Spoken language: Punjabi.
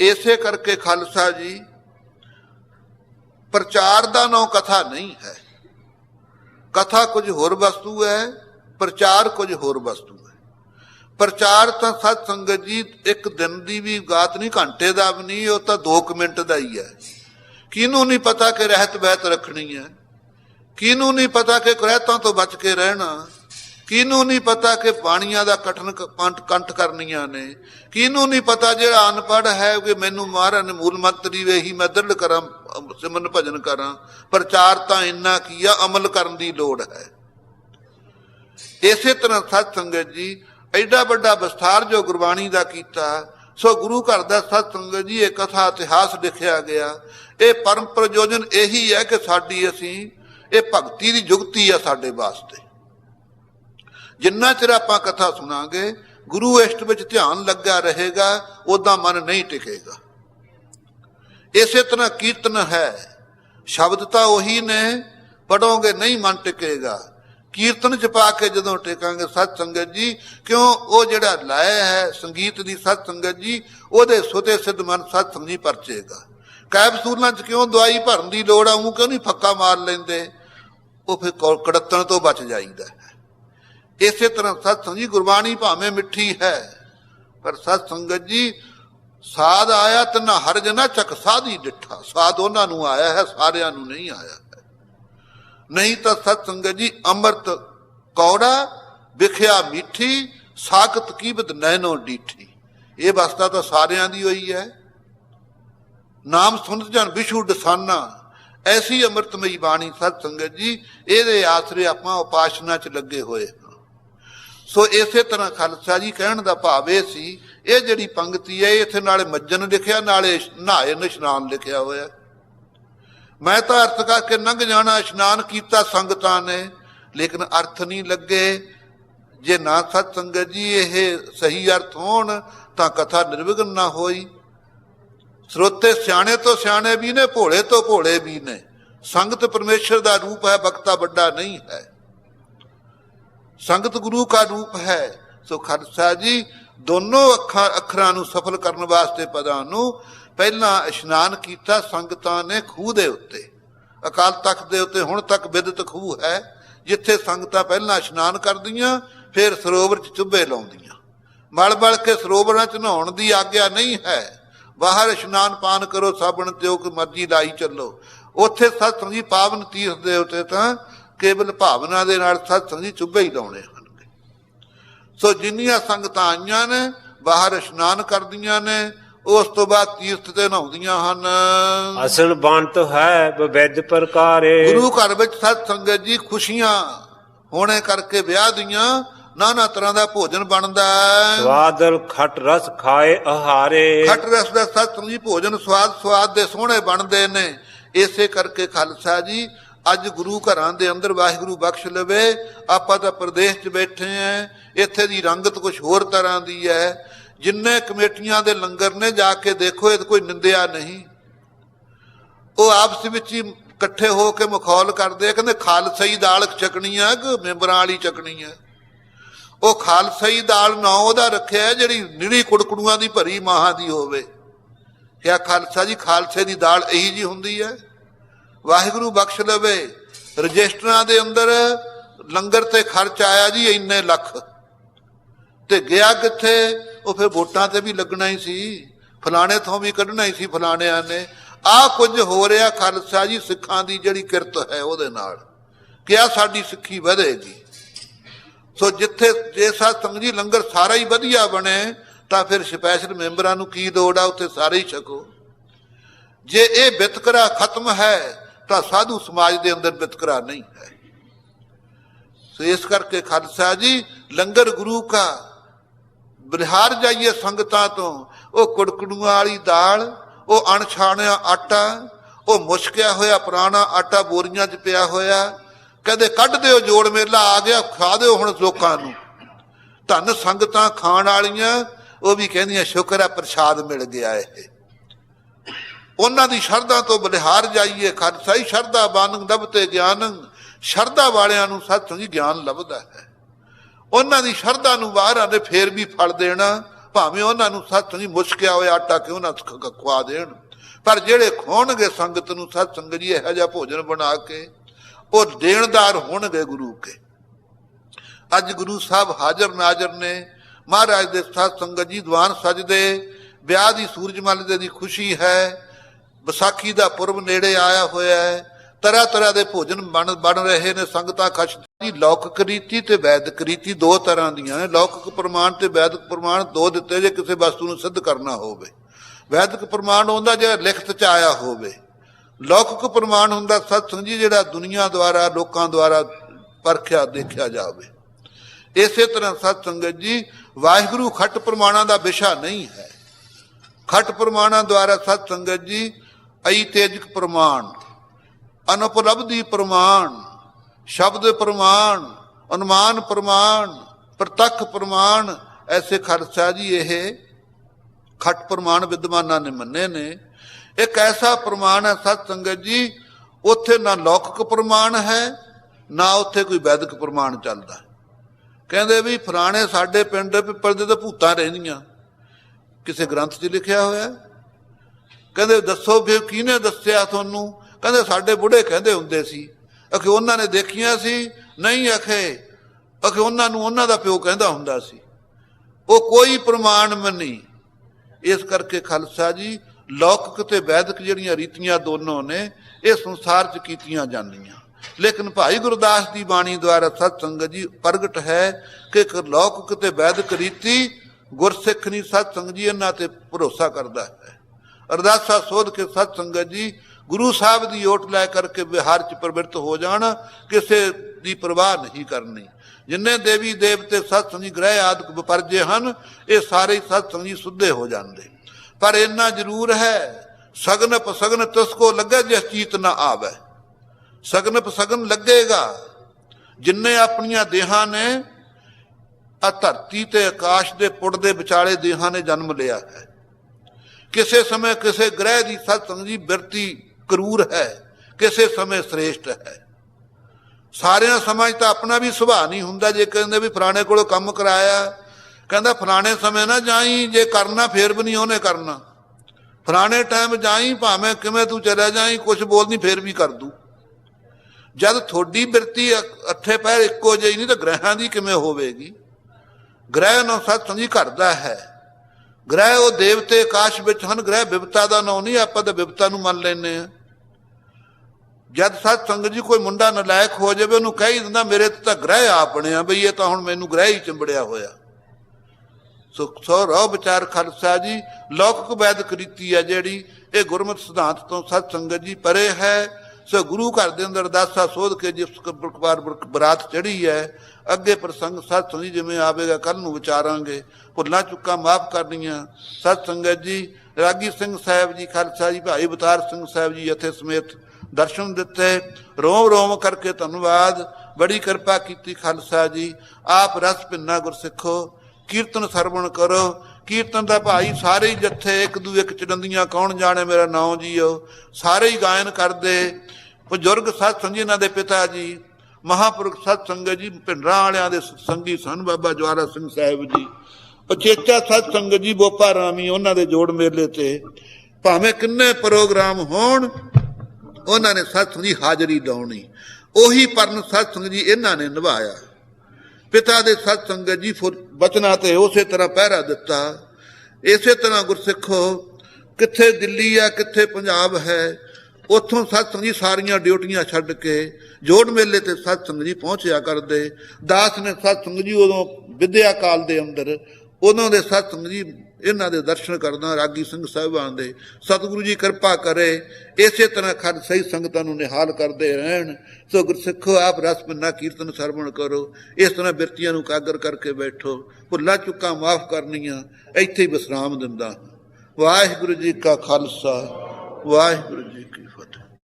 ਇਸੇ ਕਰਕੇ ਖਾਲਸਾ ਜੀ, ਪ੍ਰਚਾਰ ਦਾ ਨਾਂ ਕਥਾ ਨਹੀਂ ਹੈ। ਕਥਾ ਕੁਝ ਹੋਰ ਵਸਤੂ ਹੈ, ਪ੍ਰਚਾਰ ਕੁਝ ਹੋਰ ਵਸਤੂ ਹੈ। ਪ੍ਰਚਾਰ ਤਾਂ ਸਤ ਸੰਗਤ ਜੀ, ਇੱਕ ਦਿਨ ਦੀ ਵੀ ਗਾਤ ਨਹੀਂ, ਘੰਟੇ ਦਾ ਵੀ ਨਹੀਂ, ਉਹ ਤਾਂ 2 ਮਿੰਟ ਦਾ ਹੀ ਹੈ। ਕਿਹਨੂੰ ਨਹੀਂ ਪਤਾ ਕਿ ਰਹਿਤ ਬਹਿਤ ਰੱਖਣੀ ਹੈ? ਕਿਹਨੂੰ ਨਹੀਂ ਪਤਾ ਕਿ ਰਹਿਤਾਂ ਤੋਂ ਬਚ ਕੇ ਰਹਿਣਾ? ਕਿਹਨੂੰ ਨਹੀਂ ਪਤਾ ਕਿ ਬਾਣੀਆਂ ਦਾ ਕਠਨ ਕ- ਕੰਠ ਕਰਨੀਆਂ ਨੇ? ਕਿਹਨੂੰ ਨਹੀਂ ਪਤਾ ਜਿਹੜਾ ਅਨਪੜ੍ਹ ਹੈ ਕਿ ਮੈਨੂੰ ਮਹਾਰਾਜ ਮੂਲ ਮੰਤਰੀ ਵੇਹੀ ਮੈਂ ਦ੍ਰਿੜ ਕਰਾਂ ਅਮ, ਸਿਮਰਨ ਭਜਨ ਕਰਾਂ। ਪ੍ਰਚਾਰ ਤਾਂ ਇੰਨਾ ਕੀ ਆ ਅਮਲ ਕਰਨ ਦੀ ਲੋੜ ਹੈ। ਇਸੇ ਤਰ੍ਹਾਂ ਸਤ ਸੰਗਤ ਜੀ ਐਡਾ ਵੱਡਾ ਵਿਸਥਾਰ ਜੋ ਗੁਰਬਾਣੀ ਦਾ ਕੀਤਾ ਸੋ ਗੁਰੂ ਘਰ ਦਾ ਸਤ ਸੰਗਤ ਜੀ ਇਹ ਕਥਾ ਇਤਿਹਾਸ ਲਿਖਿਆ ਗਿਆ। ਇਹ ਪਰਮ ਪ੍ਰਯੋਜਨ ਇਹੀ ਹੈ ਕਿ ਸਾਡੀ ਅਸੀਂ ਇਹ ਭਗਤੀ ਦੀ ਜੁਗਤੀ ਆ ਸਾਡੇ ਵਾਸਤੇ। ਜਿੰਨਾ ਚਿਰ ਆਪਾਂ ਕਥਾ ਸੁਣਾਂਗੇ, ਗੁਰੂ ਇਸ਼ਟ ਵਿੱਚ ਧਿਆਨ ਲੱਗਾ ਰਹੇਗਾ ਉਦਾਂ ਮਨ ਨਹੀਂ ਟਿਕੇਗਾ। ਇਸੇ ਤਰ੍ਹਾਂ ਕੀਰਤਨ ਹੈ। ਸ਼ਬਦ ਤਾਂ ਉਹੀ ਨੇ ਪੜੋਗੇ ਨਹੀਂ ਮਨ ਟਿਕੇਗਾ। ਕੀਰਤਨ ਚ ਪਾ ਕੇ ਜਦੋਂ ਟਿਕਾਂਗੇ ਸਤ ਸੰਗਤ ਜੀ, ਕਿਉਂ? ਉਹ ਜਿਹੜਾ ਲਾਇ ਹੈ ਸੰਗੀਤ ਦੀ ਸਤ ਸੰਗਤ ਜੀ, ਉਹਦੇ ਸੁਤੇ ਸਿੱਧ ਮਨ ਸਤ ਸੰਗੀ ਪਰਚੇਗਾ। ਕੈਪਸੂਲਾਂ ਚ ਕਿਉਂ ਦਵਾਈ ਭਰਨ ਦੀ ਲੋੜ ਆ? ਕਿਉਂ ਨਹੀਂ ਫੱਕਾ ਮਾਰ ਲੈਂਦੇ? ਉਹ ਫਿਰ ਕੌ- ਕੜੱਤਣ ਤੋਂ ਬਚ ਜਾਈਦਾ। ਇਸੇ ਤਰ੍ਹਾਂ ਸਤ ਜੀ, ਗੁਰਬਾਣੀ ਭਾਵੇਂ ਮਿੱਠੀ ਹੈ, ਪਰ ਸਤ ਸੰਗਤ ਜੀ, ਸਾਧ ਆਇਆ ਤੇ ਨਾ ਹਰ ਜਨਾ ਚੱਕ ਸਾਧੀ ਡਿੱਠਾ। ਸਾਧ ਉਹਨਾਂ ਨੂੰ ਆਇਆ ਹੈ, ਸਾਰਿਆਂ ਨੂੰ ਨਹੀਂ ਆਇਆ ਹੈ। ਨਹੀਂ ਤਾਂ ਸਤ ਸੰਗਤ ਜੀ, ਅੰਮ੍ਰਿਤ ਕੌੜਾ, ਵਿਖਿਆ ਮਿੱਠੀ, ਸਾਖਤ ਕੀਬਤ ਨੈਨੋ ਡੀਠੀ। ਇਹ ਵਸਤਾ ਤਾਂ ਸਾਰਿਆਂ ਦੀ ਹੋਈ ਹੈ। ਨਾਮ ਸੁਨਤ ਜਨ ਵਿਸ਼ੂ ਦਸਾਨਾ ਐਸੀ ਅੰਮ੍ਰਿਤਮਈ ਬਾਣੀ ਸਤ ਸੰਗਤ ਜੀ, ਇਹਦੇ ਆਸਰੇ ਆਪਾਂ ਉਪਾਸ਼ਨਾ 'ਚ ਲੱਗੇ ਹੋਏ ਸੋ ਇਸੇ ਤਰ੍ਹਾਂ ਖਾਲਸਾ ਜੀ ਕਹਿਣ ਦਾ ਭਾਵ ਇਹ ਸੀ, ਇਹ ਜਿਹੜੀ ਪੰਕਤੀ ਹੈ, ਇਹ ਇੱਥੇ ਨਾਲੇ ਮੱਜਨ ਲਿਖਿਆ, ਨਾਲੇ ਨਹਾਏ ਨੂੰ ਇਸ਼ਨਾਨ ਲਿਖਿਆ ਹੋਇਆ। ਮੈਂ ਤਾਂ ਅਰਥ ਕਰਕੇ ਲੰਘ ਜਾਣਾ, ਇਸ਼ਨਾਨ ਕੀਤਾ ਸੰਗਤਾਂ ਨੇ, ਲੇਕਿਨ ਅਰਥ ਨਹੀਂ ਲੱਗੇ। ਜੇ ਨਾ ਸਤ ਸੰਗਤ ਜੀ, ਇਹ ਸਹੀ ਅਰਥ ਹੋਣ, ਤਾਂ ਕਥਾ ਨਿਰਵਿਘਨ ਨਾ ਹੋਈ। ਸਰੋਤੇ ਸਿਆਣੇ ਤੋਂ ਸਿਆਣੇ ਵੀ ਨੇ, ਭੋਲੇ ਤੋਂ ਭੋਲੇ ਵੀ ਨੇ। ਸੰਗਤ ਪਰਮੇਸ਼ਰ ਦਾ ਰੂਪ ਹੈ ਬਖਤਾ ਵੱਡਾ ਨਹੀਂ ਹੈ। ਸੰਗਤ ਗੁਰੂ ਦਾ ਰੂਪ ਹੈ, ਸੋ ਖਾਲਸਾ ਜੀ, ਦੋਨੋਂ ਅੱਖਾਂ ਅੱਖਰਾਂ ਨੂੰ ਸਫਲ ਕਰਨ ਵਾਸਤੇ ਪਦਾਂ ਨੂੰ ਪਹਿਲਾਂ ਇਸ਼ਨਾਨ ਕੀਤਾ, ਸੰਗਤਾਂ ਨੇ ਖੂਹ ਦੇ ਉੱਤੇ। ਅਕਾਲ ਤਖਤ ਦੇ ਉੱਤੇ ਹੁਣ ਤੱਕ ਵਿਦਿਤ ਖੂਹ ਹੈ, ਜਿੱਥੇ ਸੰਗਤਾਂ ਪਹਿਲਾਂ ਇਸ਼ਨਾਨ ਕਰਦੀਆਂ, ਫਿਰ ਸਰੋਵਰ 'ਚ ਚੁੱਭੇ ਲਾਉਂਦੀਆਂ। ਮਲ ਮਲ ਕੇ ਸਰੋਵਰਾਂ 'ਚ ਨਹਾਉਣ ਦੀ ਆਗਿਆ ਨਹੀਂ ਹੈ। ਬਾਹਰ ਇਸ਼ਨਾਨ ਪਾਨ ਕਰੋ, ਸਾਬਣ ਤੇ ਉਹ ਮਰਜ਼ੀ ਲਾਈ ਚੱਲੋ। ਉੱਥੇ ਸਤਿ ਸੰਗੀ ਪਾਵਨ ਤੀਰਥ ਦੇ ਉੱਤੇ ਤਾਂ ਕੇਵਲ ਭਾਵਨਾ ਦੇ ਨਾਲ ਸਤ ਸੰਗੀ ਚੁੱਭੇ ਹੀ ਲਾਉਣੇ ਹਨ। ਸੋ ਜਿੰਨੀਆਂ ਸੰਗਤਾਂ ਆਈਆਂ ਨੇ ਬਾਹਰ ਇਸ਼ਨਾਨ ਕਰਦੀਆਂ ਨੇ ਉਸ ਤੋਂ ਬਾਅਦ ਤੀਰਥ ਤੇ ਨਹਾਉਂਦੀਆਂ ਹਨ। ਅਸਲ ਬੰਤ ਹੈ ਵਿਵਿਧ ਪ੍ਰਕਾਰੇ। ਗੁਰੂ ਘਰ ਵਿੱਚ ਸਤ ਸੰਗਤ ਜੀ ਖੁਸ਼ੀਆਂ ਹੋਣੇ ਕਰਕੇ ਵਿਆਹ ਦੀਆਂ ਨਾਨਾ ਤਰ੍ਹਾਂ ਦਾ ਭੋਜਨ ਬਣਦਾ ਸਵਾਦਲ ਖਟ ਰਸ ਖਾਏ ਆਹਾਰੇ ਖੱਟ ਰਸ ਦਾ ਸਤ ਸੰਗੀ ਭੋਜਨ ਸਵਾਦ ਸਵਾਦ ਦੇ ਸੋਹਣੇ ਬਣਦੇ ਨੇ। ਇਸੇ ਕਰਕੇ ਖਾਲਸਾ ਜੀ ਅੱਜ ਗੁਰੂ ਘਰਾਂ ਦੇ ਅੰਦਰ ਵਾਹਿਗੁਰੂ ਬਖਸ਼ ਲਵੇ, ਆਪਾਂ ਤਾਂ ਪ੍ਰਦੇਸ਼ 'ਚ ਬੈਠੇ ਆਂ, ਇੱਥੇ ਦੀ ਰੰਗਤ ਕੁਝ ਹੋਰ ਤਰ੍ਹਾਂ ਦੀ ਹੈ ਜਿੰਨੇ ਕਮੇਟੀਆਂ ਦੇ ਲੰਗਰ ਨੇ, ਜਾ ਕੇ ਦੇਖੋ, ਇਹ ਕੋਈ ਨਿੰਦਿਆ ਨਹੀਂ। ਉਹ ਆਪਸ ਵਿੱਚ ਹੀ ਇਕੱਠੇ ਹੋ ਕੇ ਮਖੌਲ ਕਰਦੇ ਆ, ਕਹਿੰਦੇ ਖਾਲਸਾਈ ਦਾਲ ਚਕਣੀ ਆ ਕਿ ਮੈਂਬਰਾਂ ਵਾਲੀ ਚਕਣੀ ਆ ਉਹ ਖਾਲਸਾਈ ਦਾਲ ਨਾ ਉਹਦਾ ਰੱਖਿਆ, ਜਿਹੜੀ ਨਿੜੀ ਕੁੜਕੜੂਆਂ ਦੀ ਭਰੀ ਮਾਹਾਂ ਦੀ ਹੋਵੇ। ਕਿਆ ਖਾਲਸਾ ਜੀ ਖਾਲਸੇ ਦੀ ਦਾਲ ਇਹੀ ਜੀ ਹੁੰਦੀ ਹੈ ਵਾਹਿਗੁਰੂ ਬਖਸ਼ ਲਵੇ। ਰਜਿਸਟਰਾਂ ਦੇ ਅੰਦਰ ਲੰਗਰ ਤੇ ਖਰਚ ਆਇਆ ਜੀ ਇੰਨੇ ਲੱਖ। ਤੇ ਗਿਆ ਕਿੱਥੇ? ਉਹ ਫਿਰ ਵੋਟਾਂ ਤੇ ਵੀ ਲੱਗਣਾ ਹੀ ਸੀ। ਫਲਾਣੇ ਥੋਂ ਵੀ ਕੱਢਣਾ ਹੀ ਸੀ ਫਲਾਣਿਆਂ ਨੇ। ਆਹ ਕੁਝ ਹੋ ਰਿਹਾ ਖਾਲਸਾ ਜੀ, ਸਿੱਖਾਂ ਦੀ ਜਿਹੜੀ ਕਿਰਤ ਹੈ ਉਹਦੇ ਨਾਲ। ਕਿਆ ਸਾਡੀ ਸਿੱਖੀ ਵਧੇਗੀ? ਸੋ ਜਿੱਥੇ ਜੇ ਸਤਸੰਗ ਜੀ ਲੰਗਰ ਸਾਰਾ ਹੀ ਵਧੀਆ ਬਣੇ, ਤਾਂ ਫਿਰ ਸਪੈਸ਼ਲ ਮੈਂਬਰਾਂ ਨੂੰ ਕੀ ਲੋੜ ਆ? ਉੱਥੇ ਸਾਰੇ ਹੀ ਛਕੋ। ਜੇ ਇਹ ਵਿਤਕਰਾ ਖਤਮ ਹੈ ਤਾਂ ਸਾਧੂ ਸਮਾਜ ਦੇ ਅੰਦਰ ਵਿਤਕਰਾ ਨਹੀਂ ਹੈ। ਸੋ ਇਸ ਕਰਕੇ ਖਾਲਸਾ ਜੀ, ਲੰਗਰ ਗੁਰੂ ਕਾ ਬਿਹਾਰ ਜਾਈਏ ਸੰਗਤਾਂ ਤੋਂ। ਉਹ ਕੁੜਕੜੂਆਂ ਵਾਲੀ ਦਾਲ, ਉਹ ਅਣਛਾਣਿਆ ਆਟਾ, ਉਹ ਮੁਸ਼ਕਿਆ ਹੋਇਆ ਪੁਰਾਣਾ ਆਟਾ ਬੋਰੀਆਂ 'ਚ ਪਿਆ ਹੋਇਆ। ਕਹਿੰਦੇ, ਕੱਢ ਦਿਓ ਜੋੜ ਮੇਲਾ, ਆ ਗਿਆ, ਖਾ ਦਿਓ ਹੁਣ ਲੋਕਾਂ ਨੂੰ। ਧੰਨ ਸੰਗਤਾਂ ਖਾਣ ਵਾਲੀਆਂ, ਉਹ ਵੀ ਕਹਿੰਦੀਆਂ, ਸ਼ੁਕਰ ਹੈ ਪ੍ਰਸ਼ਾਦ ਮਿਲ ਗਿਆ ਇਹ ਉਹਨਾਂ ਦੀ ਸ਼ਰਧਾ ਤੋਂ ਬਲਿਹਾਰ ਜਾਈਏ ਖਾਲਸਾਈ ਸ਼ਰਧਾ ਬਾਨੰ ਦਬਤੇ ਗਿਆਨੰ ਸ਼ਰਧਾ ਵਾਲਿਆਂ ਨੂੰ ਸੱਚ ਸੰਗੀ ਗਿਆਨ ਲੱਭਦਾ ਹੈ। ਉਹਨਾਂ ਦੀ ਸ਼ਰਧਾ ਨੂੰ ਬਾਹਰਾਂ ਦੇ ਫੇਰ ਵੀ ਫਲ ਦੇਣਾ। ਭਾਵੇਂ ਉਹਨਾਂ ਨੂੰ ਸਤਸੰਗੀ ਮੁਸ਼ਕਿਆ ਹੋਇਆ ਆਟਾ ਕਿਉਂ ਨਾ ਖਵਾ ਦੇਣ। ਪਰ ਜਿਹੜੇ ਖੋਣਗੇ ਸੰਗਤ ਨੂੰ ਸਤਸੰਗ ਜੀ ਇਹੋ ਜਿਹਾ ਭੋਜਨ ਬਣਾ ਕੇ, ਉਹ ਦੇਣਦਾਰ ਹੋਣਗੇ ਗੁਰੂ ਕੇ। ਅੱਜ ਗੁਰੂ ਸਾਹਿਬ ਹਾਜ਼ਰ ਨਾਜ਼ਰ ਨੇ, ਮਹਾਰਾਜ ਦੇ ਸਾਧ ਸੰਗਤ ਜੀ ਦੀਵਾਨ ਸਜਦੇ, ਵਿਆਹ ਦੀ ਸੂਰਜਮਲ ਦੇ ਦੀ ਖੁਸ਼ੀ ਹੈ। ਵਿਸਾਖੀ ਦਾ ਪੁਰਬ ਨੇੜੇ ਆਇਆ ਹੋਇਆ ਹੈ। ਤਰ੍ਹਾਂ ਤਰ੍ਹਾਂ ਦੇ ਭੋਜਨ ਬਣ ਬਣ ਰਹੇ ਨੇ, ਸੰਗਤਾਂ ਖਸ਼ ਦੀ ਲੌਕਿਕ ਰੀਤੀ ਤੇ ਵੈਦਿਕ ਰੀਤੀ ਦੋ ਤਰ੍ਹਾਂ ਦੀਆਂ ਨੇ। ਲੌਕਿਕ ਪ੍ਰਮਾਣ ਤੇ ਵੈਦਿਕ ਪ੍ਰਮਾਣ ਦੋ ਦਿੱਤੇ ਜੇ ਕਿਸੇ ਵਸਤੂ ਨੂੰ ਸਿੱਧ ਕਰਨਾ ਹੋਵੇ। ਵੈਦਿਕ ਪ੍ਰਮਾਣ ਹੁੰਦਾ ਜੇ ਲਿਖਤ ਚ ਆਇਆ ਹੋਵੇ। ਲੌਕਿਕ ਪ੍ਰਮਾਣ ਹੁੰਦਾ ਸਤਸੰਗ ਜੀ ਜਿਹੜਾ ਦੁਨੀਆ ਦੁਆਰਾ, ਲੋਕਾਂ ਦੁਆਰਾ ਪਰਖਿਆ, ਦੇਖਿਆ ਜਾਵੇ। ਇਸੇ ਤਰ੍ਹਾਂ ਸਤ ਸੰਗਤ ਜੀ, ਵਾਹਿਗੁਰੂ ਖੱਟ ਪ੍ਰਮਾਣਾਂ ਦਾ ਵਿਸ਼ਾ ਨਹੀਂ ਹੈ। ਖੱਟ ਪ੍ਰਮਾਣਾਂ ਦੁਆਰਾ ਸਤ ਸੰਗਤ ਜੀ ਅਈ ਤੇਜਕ ਪ੍ਰਮਾਣ ਅਨੁਪਲਬਧੀ ਪ੍ਰਮਾਣ, ਸ਼ਬਦ ਪ੍ਰਮਾਣ, ਅਨੁਮਾਨ ਪ੍ਰਮਾਣ, ਪ੍ਰਤੱਖ ਪ੍ਰਮਾਣ, ਐਸੇ ਖਰਚਾ ਜੀ ਇਹ ਖੱਟ ਪ੍ਰਮਾਣ ਵਿਦਵਾਨਾਂ ਨੇ ਮੰਨੇ ਨੇ। ਇੱਕ ਐਸਾ ਪ੍ਰਮਾਣ ਹੈ ਸਤ ਸੰਗਤ ਜੀ, ਉੱਥੇ ਨਾ ਲੌਕਿਕ ਪ੍ਰਮਾਣ ਹੈ, ਨਾ ਉੱਥੇ ਕੋਈ ਵੈਦਿਕ ਪ੍ਰਮਾਣ ਚੱਲਦਾ। ਕਹਿੰਦੇ ਵੀ ਫਲਾਣੇ ਸਾਡੇ ਪਿੰਡ ਦੇ ਪਿੱਪਲ ਦੇ ਤਾਂ ਭੂਤਾਂ ਰਹਿੰਦੀਆਂ। ਕਿਸੇ ਗ੍ਰੰਥ 'ਚ ਲਿਖਿਆ ਹੋਇਆ ਕਹਿੰਦੇ, ਦੱਸੋ ਫਿਰ ਕਿਹਨੇ ਦੱਸਿਆ ਤੁਹਾਨੂੰ? ਕਹਿੰਦੇ, ਸਾਡੇ ਬੁੱਢੇ ਕਹਿੰਦੇ ਹੁੰਦੇ ਸੀ। ਅਖੇ ਉਹਨਾਂ ਨੇ ਦੇਖੀਆਂ ਸੀ, ਨਹੀਂ ਅਖੇ। ਅਖੇ ਉਹਨਾਂ ਨੂੰ ਉਹਨਾਂ ਦਾ ਪਿਓ ਕਹਿੰਦਾ ਹੁੰਦਾ ਸੀ। ਉਹ ਕੋਈ ਪ੍ਰਮਾਣ ਮੰਨੀ। ਇਸ ਕਰਕੇ ਖਾਲਸਾ ਜੀ, ਲੌਕਿਕ ਤੇ ਵੈਦਿਕ ਜਿਹੜੀਆਂ ਰੀਤੀਆਂ ਦੋਨੋਂ ਨੇ, ਇਹ ਸੰਸਾਰ 'ਚ ਕੀਤੀਆਂ ਜਾਂਦੀਆਂ। ਲੇਕਿਨ ਭਾਈ ਗੁਰਦਾਸ ਦੀ ਬਾਣੀ ਦੁਆਰਾ ਸਤ ਸੰਗਤ ਜੀ ਪ੍ਰਗਟ ਹੈ ਕਿ ਇੱਕ ਲੌਕਿਕ ਤੇ ਵੈਦਿਕ ਰੀਤੀ ਗੁਰਸਿੱਖ ਨਹੀਂ ਸਤ ਸੰਗਤ ਜੀ ਇਹਨਾਂ ਤੇ ਭਰੋਸਾ ਕਰਦਾ ਹੈ। ਅਰਦਾਸਾ ਸੋਧ ਕੇ ਸਤ ਸੰਗਤ ਜੀ, ਗੁਰੂ ਸਾਹਿਬ ਦੀ ਓਟ ਲੈ ਕਰਕੇ ਵਿਹਾਰ 'ਚ ਪ੍ਰਵਿਰਤ ਹੋ ਜਾਣ, ਕਿਸੇ ਦੀ ਪਰਵਾਹ ਨਹੀਂ ਕਰਨੀ। ਜਿੰਨੇ ਦੇਵੀ ਦੇਵਤੇ ਸਤ ਸੰਗੀ ਗ੍ਰਹਿ ਆਦਿਕ ਵਿਪਰਜੇ ਹਨ, ਇਹ ਸਾਰੇ ਸਤ ਸੰਗੀ ਸੁੱਧੇ ਹੋ ਜਾਂਦੇ। ਪਰ ਇੰਨਾ ਜ਼ਰੂਰ ਹੈ ਸਗਨ ਪਸਗਨ ਤਿਸ ਕੋ ਲੱਗੇ ਜਿਸ ਚੀਤ ਨਾ ਆਵੇ। ਸਗਨ ਪਸਗਨ ਲੱਗੇਗਾ, ਜਿੰਨੇ ਆਪਣੀਆਂ ਦੇਹਾਂ ਨੇ ਆ ਧਰਤੀ ਤੇ ਆਕਾਸ਼ ਦੇ ਪੁੜ ਦੇ ਵਿਚਾਲੇ ਦੇਹਾਂ ਨੇ ਜਨਮ ਲਿਆ ਹੈ। ਕਿਸੇ ਸਮੇਂ ਕਿਸੇ ਗ੍ਰਹਿ ਦੀ ਸਤਸੰਗ ਦੀ ਬਿਰਤੀ ਕਰੂਰ ਹੈ, ਕਿਸੇ ਸਮੇਂ ਸ੍ਰੇਸ਼ਟ ਹੈ। ਸਾਰਿਆਂ ਸਮਾਂ 'ਚ ਤਾਂ ਆਪਣਾ ਵੀ ਸੁਭਾਅ ਨਹੀਂ ਹੁੰਦਾ, ਜੇ ਕਹਿੰਦੇ ਵੀ ਫਲਾਣੇ ਕੋਲੋਂ ਕੰਮ ਕਰਾਇਆ, ਕਹਿੰਦਾ ਫਲਾਣੇ ਸਮੇਂ ਨਾ ਜਾਈ, ਜੇ ਕਰਨਾ ਫੇਰ ਵੀ ਨਹੀਂ ਉਹਨੇ ਕਰਨਾ। ਫਲਾਣੇ ਟਾਈਮ ਜਾਈ, ਭਾਵੇਂ ਕਿਵੇਂ ਤੂੰ ਚਲਾ ਜਾਈ ਕੁਝ ਨਹੀਂ ਫੇਰ ਵੀ ਕਰ ਦੂ। ਜਦ ਥੋੜੀ ਬਿਰਤੀ ਅੱਠੇ ਪੈਰ ਇੱਕੋ ਜਿਹੀ ਨਹੀਂ, ਤਾਂ ਗ੍ਰਹਿਾਂ ਦੀ ਕਿਵੇਂ ਹੋਵੇਗੀ? ਗ੍ਰਹਿ ਨੂੰ ਸਤਸੰਗੀ ਕਰਦਾ ਹੈ। ਗ੍ਰਹਿ ਉਹ ਦੇਵਤੇ ਆਕਾਸ਼ ਵਿੱਚ ਹਨ, ਗ੍ਰਹਿ ਬਿਵਤਾ ਦਾ ਨਾਂ ਨਹੀਂ, ਆਪਾਂ ਤਾਂ ਬਿਵਤਾ ਨੂੰ ਮੰਨ ਲੈਨੇ ਆ ਜਦ ਸਤ ਸੰਗਤ ਜੀ ਕੋਈ ਮੁੰਡਾ ਨਲਾਇਕ ਹੋ ਜਾਵੇ, ਉਹਨੂੰ ਕਹਿ ਹੀ ਦਿੰਦਾ, ਮੇਰੇ ਤੇ ਤਾਂ ਗ੍ਰਹਿ ਆਪਣੇ ਆ ਬਈ, ਇਹ ਤਾਂ ਹੁਣ ਮੈਨੂੰ ਗ੍ਰਹਿ ਹੀ ਚੰਬੜਿਆ ਹੋਇਆ। ਸੋ ਸੋ ਰੋ ਵਿਚਾਰ ਖਾਲਸਾ ਜੀ, ਲੌਕਿਕ ਵੈਦਿਕ ਰੀਤੀ ਹੈ ਜਿਹੜੀ, ਇਹ ਗੁਰਮਤਿ ਸਿਧਾਂਤ ਤੋਂ ਸਤ ਸੰਗਤ ਜੀ ਪਰੇ ਹੈ। ਸੋ ਗੁਰੂ ਘਰ ਦੇ ਅੰਦਰ ਦਾਸਾ ਸੋਧ ਕੇ ਜਿਸ ਪ੍ਰਕਾਰ ਬਰਾਤ ਚੜੀ ਹੈ, ਅੱਗੇ ਪ੍ਰਸੰਗ ਸਤ ਸੰਗੀ ਜਿਵੇਂ ਆਵੇਗਾ ਕੱਲ ਨੂੰ ਵਿਚਾਰਾਂਗੇ। ਭੁੱਲਾਂ ਚੁੱਕਾਂ ਮਾਫ ਕਰਨੀਆਂ। ਸਤ ਸੰਗਤ ਜੀ, ਰਾਗੀ ਸਿੰਘ ਸਾਹਿਬ ਜੀ, ਖਾਲਸਾ ਜੀ, ਭਾਈ ਬਤਾਰ ਸਿੰਘ ਸਾਹਿਬ ਜੀ ਇੱਥੇ ਸਮੇਤ ਦਰਸ਼ਨ ਦਿੱਤੇ। ਰੋਮ ਰੋਮ ਕਰਕੇ ਧੰਨਵਾਦ। ਬੜੀ ਕਿਰਪਾ ਕੀਤੀ ਖਾਲਸਾ ਜੀ। ਆਪ ਰਸ ਪਿੰਨਾ ਗੁਰਸਿੱਖੋ। ਕੀਰਤਨ ਸਰਵਣ ਕਰੋ। ਕੀਰਤਨ ਦਾ ਭਾਈ, ਸਾਰੇ ਹੀ ਜੱਥੇ ਇੱਕ ਦੂ ਇੱਕ ਚੜੰਦੀਆਂ ਕੌਣ ਜਾਣੇ ਮੇਰਾ ਨਾਮ ਜੀਓ ਸਾਰੇ ਹੀ ਗਾਇਨ ਕਰਦੇ। ਬਜ਼ੁਰਗ ਸਤ ਸੰਜੀ ਇਹਨਾਂ ਦੇ ਪਿਤਾ ਜੀ, ਮਹਾਪੁਰਖ ਸਤ ਸੰਗਤ ਜੀ ਪਿੰਡਰਾਂ ਵਾਲਿਆਂ ਦੇ ਸੰਗੀ ਸਨ ਬਾਬਾ ਜਵਾਰਾ ਸਿੰਘ ਸਾਹਿਬ ਜੀ। ਉਚੇਚਾ ਸਤ ਸੰਗਤ ਜੀ, ਬੋਪਾ ਰਾਮੀ, ਉਹਨਾਂ ਦੇ ਜੋੜ ਮੇਲੇ ਤੇ। ਭਾਵੇਂ ਕਿੰਨੇ ਪ੍ਰੋਗਰਾਮ ਹੋਣ, ਉਹਨਾਂ ਨੇ ਸਤ ਸੰਗ ਦੀ ਹਾਜ਼ਰੀ ਲਾਉਣੀ ਉਹੀ ਪਰਨ ਸਤ ਸੰਗ ਜੀ ਇਹਨਾਂ ਨੇ ਨਿਭਾਇਆ। ਪਿਤਾ ਦੇ ਸਤ ਸੰਗਤ ਜੀ, ਫੁਰ- ਤੇ ਉਸੇ ਤਰ੍ਹਾਂ ਪਹਿਰਾ ਦਿੱਤਾ। ਇਸੇ ਤਰ੍ਹਾਂ ਗੁਰਸਿੱਖੋ, ਕਿੱਥੇ ਦਿੱਲੀ ਆ, ਕਿੱਥੇ ਪੰਜਾਬ ਹੈ, ਉੱਥੋਂ ਸਤਸੰਗ ਜੀ ਸਾਰੀਆਂ ਡਿਊਟੀਆਂ ਛੱਡ ਕੇ, ਜੋੜ ਮੇਲੇ ਤੇ ਸਤਸੰਗ ਜੀ ਪਹੁੰਚਿਆ ਕਰਦੇ। ਦਾਸ ਨੇ ਸਤਸੰਗ ਜੀ ਉਦੋਂ ਵਿਦਿਆ ਕਾਲ ਦੇ ਅੰਦਰ, ਉਹਨਾਂ ਦੇ ਸਤਸੰਗ ਜੀ ਇਹਨਾਂ ਦੇ ਦਰਸ਼ਨ ਕਰਦਾ ਰਾਗੀ ਸਿੰਘ ਸਾਹਿਬਾਨ ਦੇ, ਸਤਿਗੁਰੂ ਜੀ ਕਿਰਪਾ ਕਰੇ, ਇਸੇ ਤਰ੍ਹਾਂ ਖੜ ਸਹੀ ਸੰਗਤਾਂ ਨੂੰ ਨਿਹਾਲ ਕਰਦੇ ਰਹਿਣ। ਸੋ ਗੁਰਸਿੱਖੋ ਆਪ ਰਸ ਪੰਨਾ ਕੀਰਤਨ ਸਰਵਣ ਕਰੋ। ਇਸ ਤਰ੍ਹਾਂ ਬਿਰਤੀਆਂ ਨੂੰ ਕਾਗਰ ਕਰਕੇ ਬੈਠੋ। ਭੁੱਲਾ ਚੁੱਕਾ ਮਾਫ ਕਰਨੀਆਂ, ਇੱਥੇ ਹੀ ਵਿਸਰਾਮ ਦਿੰਦਾ ਹਾਂ। ਵਾਹਿਗੁਰੂ ਜੀ ਕਾ ਖਾਲਸਾ, ਵਾਹਿਗੁਰੂ ਜੀ